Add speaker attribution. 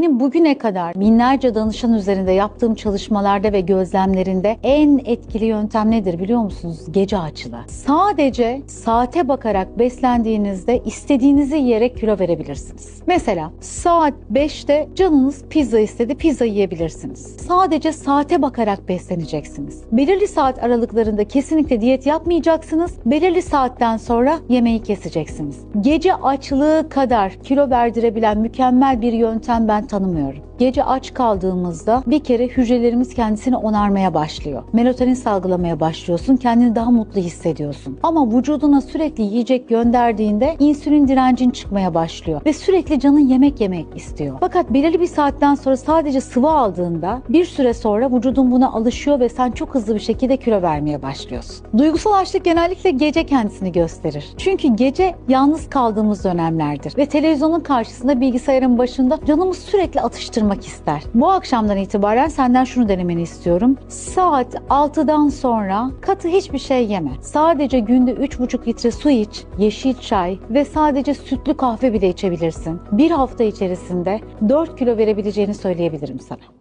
Speaker 1: Benim bugüne kadar binlerce danışan üzerinde yaptığım çalışmalarda ve gözlemlerinde en etkili yöntem nedir biliyor musunuz? Gece açılı. Sadece saate bakarak beslendiğinizde istediğinizi yiyerek kilo verebilirsiniz. Mesela saat 5'te canınız pizza istedi, pizza yiyebilirsiniz. Sadece saate bakarak besleneceksiniz. Belirli saat aralıklarında kesinlikle diyet yapmayacaksınız. Belirli saatten sonra yemeği keseceksiniz. Gece açlığı kadar kilo verdirebilen mükemmel bir yöntem ben tanımıyorum. Gece aç kaldığımızda bir kere hücrelerimiz kendisini onarmaya başlıyor. Melatonin salgılamaya başlıyorsun, kendini daha mutlu hissediyorsun. Ama vücuduna sürekli yiyecek gönderdiğinde insülin direncin çıkmaya başlıyor ve sürekli canın yemek yemek istiyor. Fakat belirli bir saatten sonra sadece sıvı aldığında bir süre sonra vücudun buna alışıyor ve sen çok hızlı bir şekilde kilo vermeye başlıyorsun. Duygusal açlık genellikle gece kendisini gösterir. Çünkü gece yalnız kaldığımız dönemlerdir ve televizyonun karşısında bilgisayarın başında canımız sürekli atıştırmak ister. Bu akşamdan itibaren senden şunu denemeni istiyorum. Saat 6'dan sonra katı hiçbir şey yeme. Sadece günde 3,5 litre su iç, yeşil çay ve sadece sütlü kahve bile içebilirsin. Bir hafta içerisinde 4 kilo verebileceğini söyleyebilirim sana.